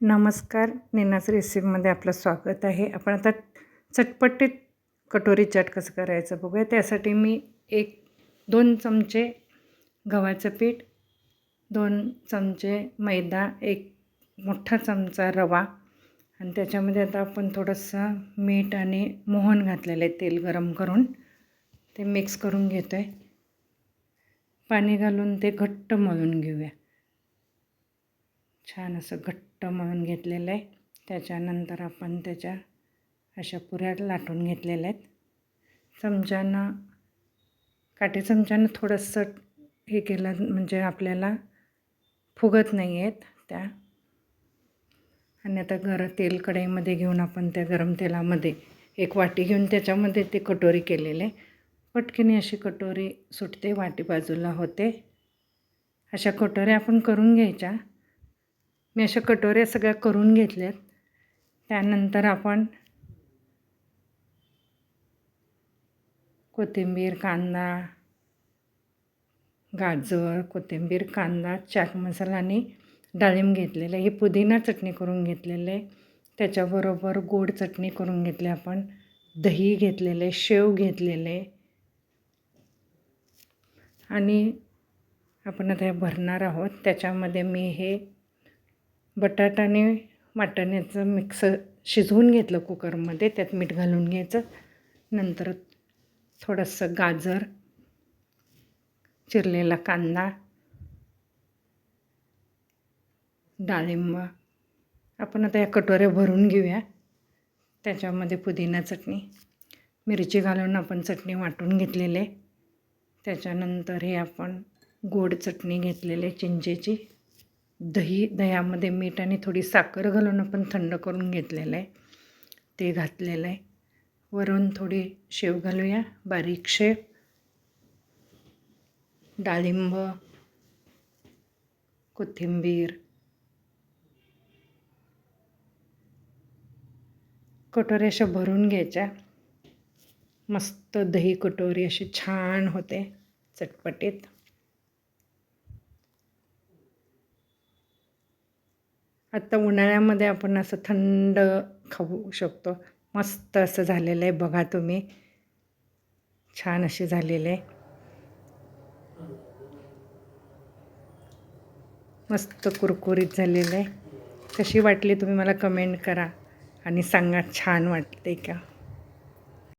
नमस्कार नेनाच रेसिपीमध्ये आपलं स्वागत आहे. आपण आता चटपटीत कटोरी चाट कसं करायचं बघूया. त्यासाठी मी एक दोन चमचे गव्हाचं पीठ दोन चमचे मैदा एक मोठा चमचा रवा आणि त्याच्यामध्ये आता आपण थोडंसं मीठ आणि मोहन घातलेलं आहे तेल गरम करून. ते मिक्स करून घेतो आहे पाणी घालून ते घट्ट मळून घेऊया. छान असं घट्ट मळून घेतलेलं आहे. त्याच्यानंतर आपण त्याच्या अशा पुऱ्या लाटून घेतलेल्या आहेत. चमच्यानं काटे चमच्यानं थोडंसं हे केलं म्हणजे आपल्याला फुगत नाही आहेत त्या. आणि आता गर तेल कढईमध्ये घेऊन आपण त्या गरम तेलामध्ये एक वाटी घेऊन त्याच्यामध्ये ते कटोरी केलेले पटकीने अशी कटोरी सुटते वाटी बाजूला होते. अशा कटोऱ्या आपण करून घ्यायच्या. मी अशा कटोऱ्या सगळ्या करून घेतल्यात. त्यानंतर आपण कोथिंबीर कांदा गाजर कोथिंबीर कांदा चाट मसाला आणि डाळिंब घेतलेलं आहे. हे पुदिना चटणी करून घेतलेलं आहे. त्याच्याबरोबर गोड चटणी करून घेतली आपण. दही घेतलेले शेव घेतलेले आणि आपण आता हे भरणार आहोत. त्याच्यामध्ये मी हे बटाटा आणि वाटाण्याचं मिक्स शिजवून घेतलं कुकरमध्ये त्यात मीठ घालून घ्यायचं. नंतर थोडंसं गाजर चिरलेला कांदा डाळिंब. आपण आता या कटोऱ्या भरून घेऊया. त्याच्यामध्ये पुदिना चटणी मिरची घालून आपण चटणी वाटून घेतलेले त्याच्यानंतर हे आपण गोड चटणी घेतलेले चिंचेची. दही दह्यामध्ये मीठ आणि थोडी साखर घालून आपण थंड करून घेतलेलं आहे. ते घातलेलं आहे. वरून थोडी शेव घालूया. बारीक शेव. डाळिंब. कोथिंबीर. कटोरी अशा भरून घ्यायच्या. मस्त दही कटोरी अशी छान होते. चटपटीत. आत्ता उन्हाळ्यामध्ये आपण असं थंड खाऊ शकतो. मस्त असं झालेलं आहे बघा तुम्ही. छान असे झालेले. आहे मस्त कुरकुरीत झालेलं. आहे कशी वाटली तुम्ही मला कमेंट करा आणि सांगा छान वाटते का?